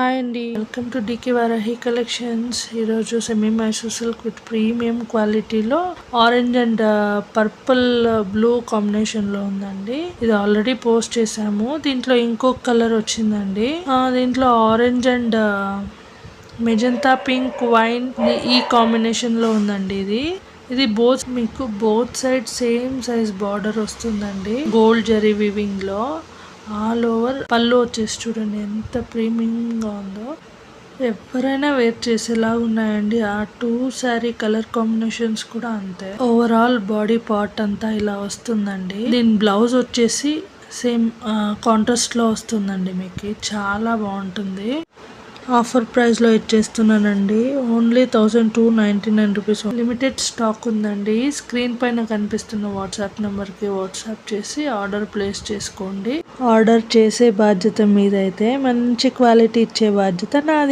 Hi అండి. Welcome to డికి Varahi collections. ఈరోజు semi Mysore silk with premium క్వాలిటీలో ఆరెంజ్ అండ్ పర్పుల్ బ్లూ కాంబినేషన్లో ఉందండి. ఇది ఆల్రెడీ పోస్ట్ చేసాము దీంట్లో ఇంకొక కలర్ వచ్చిందండి. దీంట్లో orange and magenta pink wine ఈ కాంబినేషన్లో ఉందండి ఇది. ఇది బోత్ మీకు both side same size border వస్తుందండి. గోల్డ్ జరీ వివింగ్లో ఆల్ ఓవర్ పళ్ళు వచ్చేసి చూడండి ఎంత ప్రీమియంగా ఉందో. ఎవరైనా వేర్ చేసేలా ఉన్నాయండి. ఆ టూ శారీ కలర్ కాంబినేషన్స్ కూడా అంతే. ఓవరాల్ బాడీ పార్ట్ అంతా ఇలా వస్తుందండి. దీని బ్లౌజ్ వచ్చేసి సేమ్ కాంట్రాస్ట్లో వస్తుందండి మీకు. చాలా బాగుంటుంది. ఆఫర్ ప్రైస్లో ఇచ్చేస్తున్నానండి only thousand two ninety nine rupees limited stock ఉందండి. స్క్రీన్ పైన కనిపిస్తున్న వాట్సాప్ నెంబర్కి వాట్సాప్ చేసి ఆర్డర్ ప్లేస్ చేసుకోండి. ఆర్డర్ చేసే బాధ్యత మీదైతే మంచి క్వాలిటీ ఇచ్చే బాధ్యత నాది.